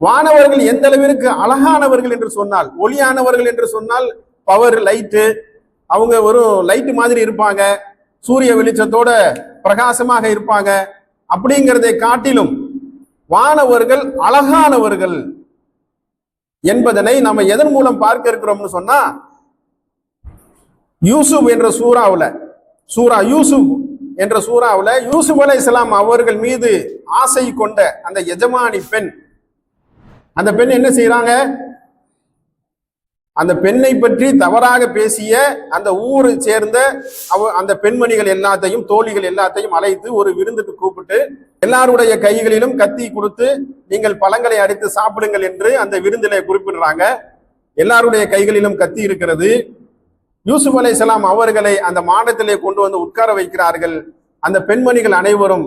வானவர்கள் எந்த அளவிற்கு அழகானவர்கள் என்று சொன்னால் ஒளியானவர்கள் என்று சொன்னால் பவர் லைட்டு அவங்க ஒரு லைட்டு மாதிரி இருப்பாங்க. சூரிய வெளிச்சத்தோட பிரகாசமாக இருப்பாங்க. அப்படிங்கிறதை காட்டிலும் வானவர்கள் அழகானவர்கள் என்பதனை நம்ம எதன் மூலம் பார்க்க இருக்கிறோம்னு சொன்னா யூசுப் என்ற சூறாவில் சூரா யூசுப் என்ற சூறாவில் யூசுப் அலை இஸ்லாம் அவர்கள் மீது ஆசை கொண்ட அந்த எஜமானி பெண் அந்த பெண் என்ன செய்யறாங்க அந்த பெண்ணை பற்றி தவறாக பேசிய அந்த ஊரை சேர்ந்த அவ அந்த பெண்மணிகள் எல்லாத்தையும் தோழிகள் எல்லாத்தையும் அழைத்து ஒரு விருந்துக்கு கூப்பிட்டு எல்லாருடைய கைகளிலும் கத்தி கொடுத்து நீங்கள் பழங்களை அடித்து சாப்பிடுங்கள் என்று அந்த விருந்திலே குறிப்பிடுறாங்க. எல்லாருடைய கைகளிலும் கத்தி இருக்கிறது. யூசுப் அலைஹிஸ்ஸலாம் அவர்களை அந்த மாடத்திலே கொண்டு வந்து உட்கார வைக்கிறார்கள். அந்த பெண்மணிகள் அனைவரும்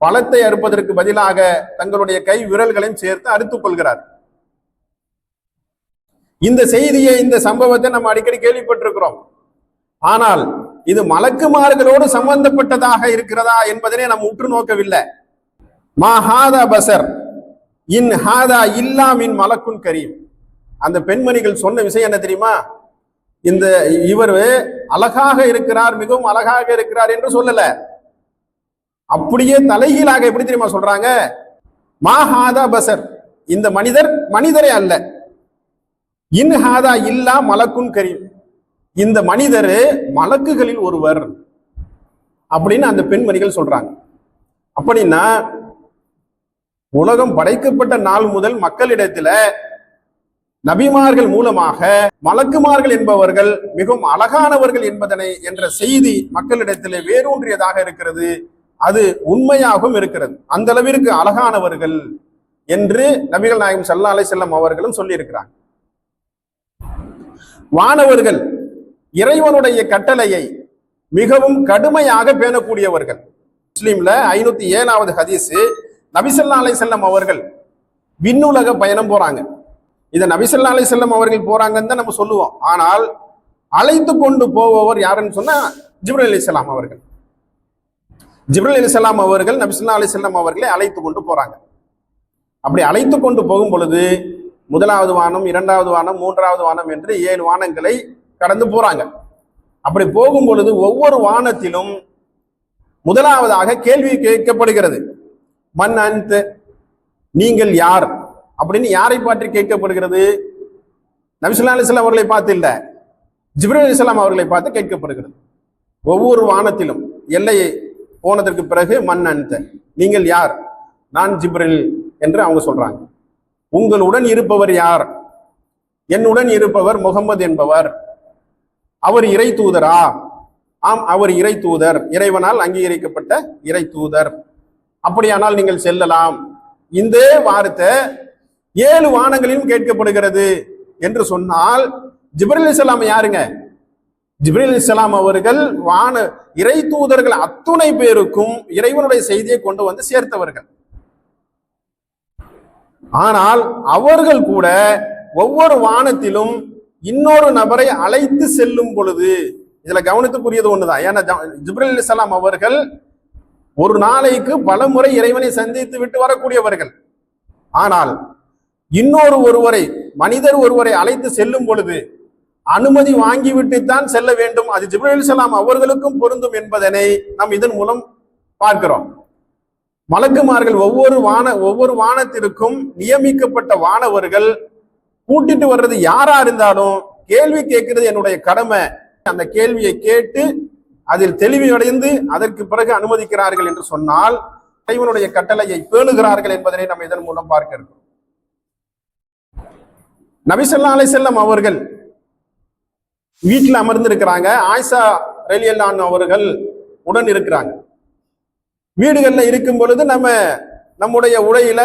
பழத்தை அறுப்பதற்கு பதிலாக தங்களுடைய கை விரல்களையும் சேர்த்து அறுத்துக் கொள்கிறார். இந்த செய்தியை இந்த சம்பவத்தை நம்ம அடிக்கடி கேள்விப்பட்டிருக்கிறோம். ஆனால் இது மலக்குமார்களோடு சம்பந்தப்பட்டதாக இருக்கிறதா என்பதனை நாம் உற்று நோக்கவில்லை. மா ஹாதா பசர் இன் ஹாதா இல்லா மின் மலக்குன் கரீம். அந்த பெண்மணிகள் சொன்ன விஷயம் என்ன தெரியுமா? இந்த இவர் அழகாக இருக்கிறார் மிகவும் அழகாக இருக்கிறார் என்று சொல்லல. அப்படியே தலைகீழாக எப்படி தெரியுமா சொல்றாங்க? மா ஹாதா பசர். இந்த மனிதர் மனிதரே அல்ல. இன் ஹாதா இல்லா மலக்குன் கரீம். இந்த மனிதர் மலக்குகளில் ஒருவர் அப்படின்னு அந்த பெண்மணிகள் சொல்றாங்க. அப்படின்னா உலகம் படைக்கப்பட்ட நாள் முதல் மக்களிடத்துல நபிமார்கள் மூலமாக மலக்குமார்கள் என்பவர்கள் மிகவும் அழகானவர்கள் என்பதனை என்ற செய்தி மக்களிடத்திலே வேரூன்றியதாக இருக்கிறது. அது உண்மையாகவும் இருக்கிறது. அந்த அளவிற்கு அழகானவர்கள் என்று நபிகள் நாயகம் சல்லா அலை செல்லம் அவர்களும் சொல்லியிருக்கிறாங்க. வானவர்கள் இறைவனுடைய கட்டளையை மிகவும் கடுமையாக பேணக்கூடியவர்கள். முஸ்லீம்ல ஐநூத்தி ஏழாவது ஹதீஸு நபிசல்லா அலை செல்லம் அவர்கள் விண்ணுலக பயணம் போறாங்க. இதை நபிசல்லா அலை செல்லம் அவர்கள் போறாங்கன்னு தான் நம்ம சொல்லுவோம். ஆனால் அழைத்து கொண்டு போபவர் யாருன்னு சொன்னா ஜிப்ரல் அலிசலாம் அவர்கள். ஜிப்ரல் அலிசலாம் அவர்கள் நபிசல்லா அலி செல்லம் அவர்களை அழைத்து கொண்டு போறாங்க. அப்படி அழைத்து கொண்டு போகும் பொழுது முதலாவது வானம் இரண்டாவது வானம் மூன்றாவது வானம் என்று ஏழு வானங்களை கடந்து போறாங்க. அப்படி போகும் பொழுது ஒவ்வொரு வானத்திலும் முதலாவதாக கேள்வி கேட்கப்படுகிறது. மன் அன்த் நீங்கள் யார்? அப்படின்னு யாரை பற்றி கேட்கப்படுகிறது? நபிசுல்லா அலிஸ்லாம் அவர்களை பார்த்து இல்ல. ஜிப்ரல் அலிஸ்லாம் அவர்களை பார்த்து கேட்கப்படுகிறது. ஒவ்வொரு வானத்திலும் எல்லையை போனதற்கு பிறகு மண் அன்த நீங்கள் யார்? நான் ஜிப்ரில் என்று அவங்க சொல்றாங்க. உங்களுடன் இருப்பவர் யார்? என்னுடன் இருப்பவர் முகமது என்பவர். அவர் இறை தூதரா? ஆம் அவர் இறை தூதர். இறைவனால் அங்கீகரிக்கப்பட்ட இறை தூதர். அப்படியானால் நீங்கள் செல்லலாம். இந்த வார்த்தை ஏழு வானங்களிலும் கேட்கப்படுகிறது என்று சொன்னால் ஜிப்ரல் இஸ்லாம் யாருங்க? ஜிப்ரல் இஸ்லாம் அவர்கள் வான இறை தூதர்கள் அத்துணை பேருக்கும் இறைவனுடைய செய்தியை கொண்டு வந்து சேர்த்தவர்கள். ஆனால் அவர்கள் கூட ஒவ்வொரு வானத்திலும் இன்னொரு நபரை அழைத்து செல்லும் பொழுது இதுல கவனத்துக்குரியது ஒண்ணுதான். ஏன்னா ஜிப்ரல் அலிசலாம் அவர்கள் ஒரு நாளைக்கு பல முறை இறைவனை சந்தித்து விட்டு வரக்கூடியவர்கள். ஆனால் இன்னொரு ஒருவரை மனிதர் ஒருவரை அழைத்து செல்லும் பொழுது அனுமதி வாங்கிவிட்டு தான் செல்ல வேண்டும். அது ஜிப்ரல் சலாம் அவர்களுக்கும் பொருந்தும் என்பதனை நாம் இதன் மூலம் பார்க்கிறோம். மலக்குமார்கள் ஒவ்வொரு வான ஒவ்வொரு வானத்திற்கும் நியமிக்கப்பட்ட வானவர்கள் கூட்டிட்டு வர்றது யாரா இருந்தாலும் கேள்வி கேட்கிறது என்னுடைய கடமை. அந்த கேள்வியை கேட்டு அதில் தெளிவடைந்து அதற்கு பிறகு அனுமதிக்கிறார்கள் என்று சொன்னால் இறைவனுடைய கட்டளையை பேணுகிறார்கள் என்பதனை நம்ம இதன் மூலம் பார்க்க இருக்கோம் நபிசல்லா அலை செல்லம் அவர்கள் வீட்டில் அமர்ந்திருக்கிறாங்க. ஆயிஷா ரெலியல்லான் அவர்கள் உடன் இருக்கிறாங்க. வீடுகளில் இருக்கும் பொழுது நம்ம நம்முடைய உடையில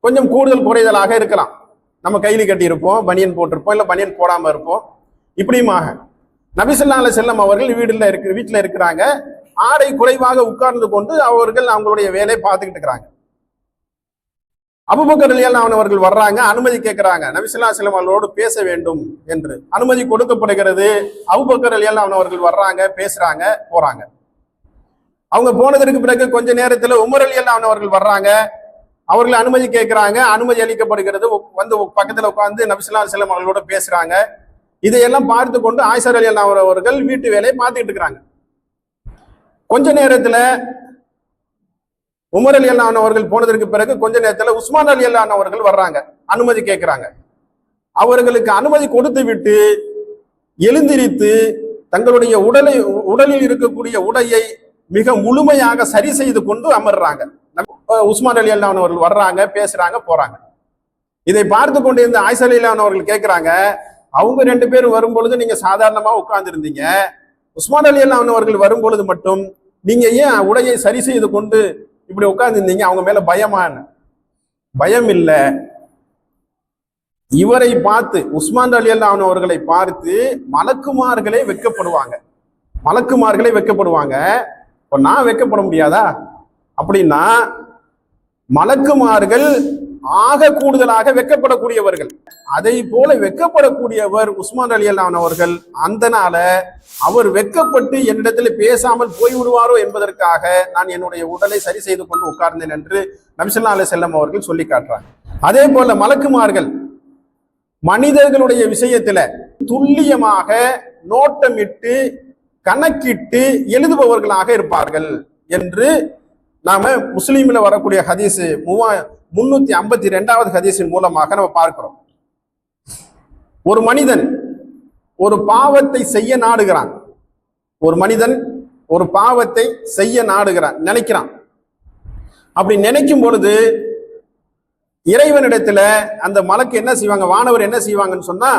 கொஞ்சம் கூடுதல் குறைதலாக இருக்கலாம். நம்ம கைலி கட்டியிருப்போம் பனியன் போட்டிருப்போம் இல்லை பனியன் போடாமல் இருப்போம். இப்படியுமாக நபிசல்லா செல்லம் அவர்கள் வீடுல இருக்கு வீட்டில் இருக்கிறாங்க. ஆடை குறைவாக உட்கார்ந்து கொண்டு அவர்கள் அவங்களுடைய வேலையை பார்த்துக்கிட்டு இருக்கிறாங்க. அபுபக்கர் அலியல்லாம் அவர்கள் வர்றாங்க அனுமதி கேட்கிறாங்க. நபிசுல்லா செல்லம் அவர்களோடு பேச வேண்டும் என்று. அனுமதி கொடுக்கப்படுகிறது. அபுபக்கர் அலியல்லாம் அவர்கள் வர்றாங்க பேசுறாங்க போறாங்க. அவங்க போனதற்கு பிறகு கொஞ்ச நேரத்துல உமர் அலியல்லாம் அவர்கள் வர்றாங்க. அவர்கள் அனுமதி கேட்கிறாங்க. அனுமதி அளிக்கப்படுகிறது. வந்து பக்கத்தில் பக்கத்துல உட்கார்ந்து நபிசுல்லா செல்லம் அவர்களோட பேசுறாங்க. இதையெல்லாம் பார்த்து கொண்டு ஆயிசர் அலி அல்லா அவர்கள் வீட்டு வேலையை பார்த்துக்கிட்டு இருக்கிறாங்க. கொஞ்ச நேரத்துல உமர் அலி அல்லாஹ் அவர்கள் போனதற்கு பிறகு கொஞ்ச நேரத்துல உஸ்மான் அலி அல்லாஹ் அவர்கள் வர்றாங்க. அனுமதி கேட்கிறாங்க. அவர்களுக்கு அனுமதி கொடுத்து விட்டு எழுந்திரித்து தங்களுடைய உடலை உடலில் இருக்கக்கூடிய உடையை மிக முழுமையாக சரி செய்து கொண்டு அமர்றாங்க. உஸ்மான் அலி அல்லான் அவர்கள் வர்றாங்க பேசுறாங்க போறாங்க. இதை பார்த்து கொண்டிருந்த ஆயிஷா அலி அல்லான் அவர்கள் கேட்கிறாங்க அவங்க ரெண்டு பேரும் வரும்பொழுது நீங்க சாதாரணமா உட்கார்ந்துருந்தீங்க. உஸ்மான் அலி அல்லான் அவர்கள் வரும்பொழுது மட்டும் நீங்க ஏன் உடையை சரி செய்து கொண்டு இப்படி உட்கார்ந்துருந்தீங்க? அவங்க மேல பயமான பயம் இல்ல. இவரை பார்த்து உஸ்மான் அலி அல்லான் அவர்களை பார்த்து மலக்குமார்களே வெக்கப்படுவாங்க மலக்குமார்களே வெக்கப்படுவாங்க இப்போ நான் வெட்கப்பட முடியாதா? அப்படின்னா மலக்குமார்கள் ஆக கூடுதலாக வெட்கப்படக்கூடியவர்கள் அதை போல வெட்கப்படக்கூடியவர் உஸ்மான் அலி அல்லான் அவர்கள் அந்த அவர் வெட்கப்பட்டு என்னிடத்தில் பேசாமல் போய் விடுவாரோ என்பதற்காக நான் என்னுடைய உடலை சரி செய்து கொண்டு உட்கார்ந்தேன் என்று நபிசல்லா அலி செல்லம் அவர்கள் சொல்லி காட்டுறாங்க. அதே போல மலக்குமார்கள் மனிதர்களுடைய விஷயத்துல துல்லியமாக நோட்டமிட்டு கணக்கிட்டு எழுதுபவர்களாக இருப்பார்கள் என்று நாம முஸ்லீமில் வரக்கூடிய ஹதீஸ் மூவா முன்னூத்தி ஐம்பத்தி ரெண்டாவது ஹதீஸின் மூலமாக நம்ம பார்க்கிறோம். ஒரு மனிதன் ஒரு பாவத்தை செய்ய நாடுகிறான். ஒரு மனிதன் ஒரு பாவத்தை செய்ய நாடுகிறான் நினைக்கிறான். அப்படி நினைக்கும் பொழுது இறைவனிடத்துல அந்த மலக்கு என்ன செய்வாங்க வானவர் என்ன செய்வாங்கன்னு சொன்னா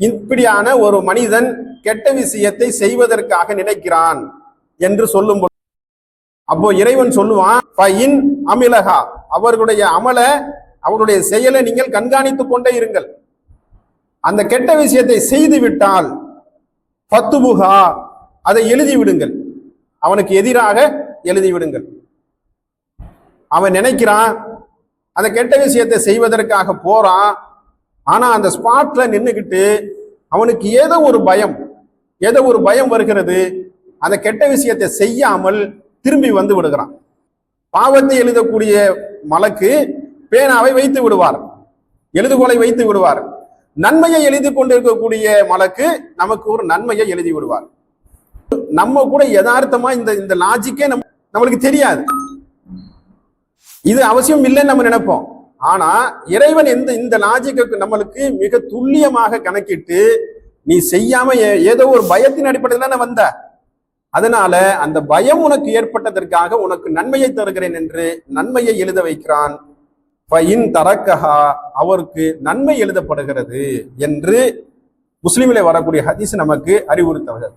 இப்படியான ஒரு மனிதன் கெட்ட விஷயத்தை செய்வதற்காக நினைக்கிறான் என்று சொல்லும் அப்போ இறைவன் சொல்லுவான் அமிலகா அவர்களுடைய அமல அவருடைய செயலை நீங்கள் கண்காணித்துக் கொண்டே இருங்கள். அந்த கெட்ட விஷயத்தை செய்து விட்டால் பத்துபுகா அதை எழுதி விடுங்கள். அவனுக்கு எதிராக எழுதி விடுங்கள். அவன் நினைக்கிறான் அந்த கெட்ட விஷயத்தை செய்வதற்காக போறான் ஆனா அந்த ஸ்பாட்ல நின்றுக்கிட்டு அவனுக்கு ஏதோ ஒரு பயம் ஏதோ ஒரு பயம் வருகிறது. அந்த கெட்ட விஷயத்தை செய்யாமல் திரும்பி வந்து விடுகிறான். பாவத்தை எழுதக்கூடிய மலக்கு பேனாவை வைத்து விடுவார். எழுதுகோலை வைத்து விடுவார். நன்மையை எழுதி கொண்டிருக்கக்கூடிய மலக்கு நமக்கு ஒரு நன்மையை எழுதி விடுவார். நம்ம கூட யதார்த்தமா இந்த இந்த லாஜிக்கே நம்ம நம்மளுக்கு தெரியாது. இது அவசியம் இல்லைன்னு நம்ம நினைப்போம். ஆனா இறைவன் எந்த இந்த லாஜிக்கு நம்மளுக்கு மிக துல்லியமாக கணக்கிட்டு நீ செய்யாம ஏதோ ஒரு பயத்தின் அடிப்படையில் தானே வந்த. அதனால அந்த பயம் உனக்கு ஏற்பட்டதற்காக உனக்கு நன்மையை தருகிறேன் என்று நன்மையை எழுத வைக்கிறான். ஃபஇன் தரக்கஹா அவருக்கு நன்மை எழுதப்படுகிறது என்று முஸ்லிமிலே வரக்கூடிய ஹதீஸ் நமக்கு அறிவுறுத்தவர்கள்.